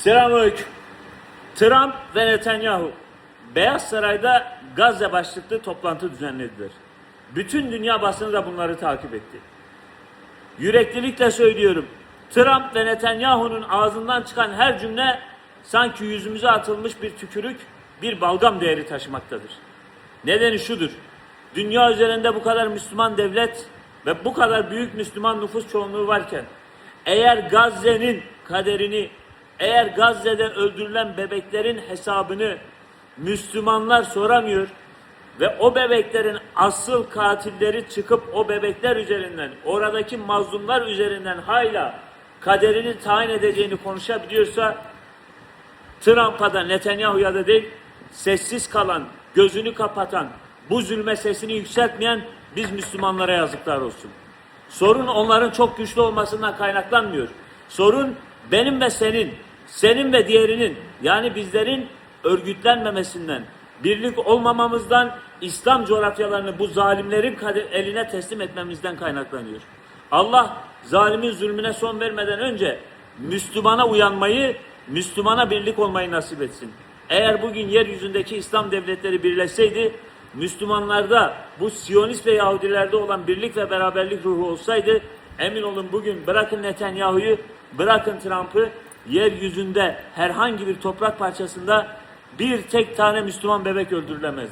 Selamünaleyküm. Trump ve Netanyahu Beyaz Saray'da Gazze başlıklı toplantı düzenlediler. Bütün dünya basını da bunları takip etti. Yüreklilikle söylüyorum. Trump ve Netanyahu'nun ağzından çıkan her cümle sanki yüzümüze atılmış bir tükürük, bir balgam değeri taşımaktadır. Nedeni şudur. Dünya üzerinde bu kadar Müslüman devlet ve bu kadar büyük Müslüman nüfus çoğunluğu varken eğer Gazze'nin kaderini, eğer Gazze'de öldürülen bebeklerin hesabını Müslümanlar soramıyor ve o bebeklerin asıl katilleri çıkıp o bebekler üzerinden, oradaki mazlumlar üzerinden hala kaderini tayin edeceğini konuşabiliyorsa Trump'a da Netanyahu'ya da değil, sessiz kalan, gözünü kapatan, bu zulme sesini yükseltmeyen biz Müslümanlara yazıklar olsun. Sorun onların çok güçlü olmasından kaynaklanmıyor. Sorun benim ve senin, senin ve diğerinin yani bizlerin örgütlenmemesinden, birlik olmamamızdan, İslam coğrafyalarını bu zalimlerin eline teslim etmemizden kaynaklanıyor. Allah zalimin zulmüne son vermeden önce Müslümana uyanmayı, Müslümana birlik olmayı nasip etsin. Eğer bugün yeryüzündeki İslam devletleri birleşseydi, Müslümanlarda bu Siyonist ve Yahudilerde olan birlik ve beraberlik ruhu olsaydı, emin olun bugün bırakın Netanyahu'yu, bırakın Trump'ı, yeryüzünde herhangi bir toprak parçasında bir tek tane Müslüman bebek öldürülemezdi.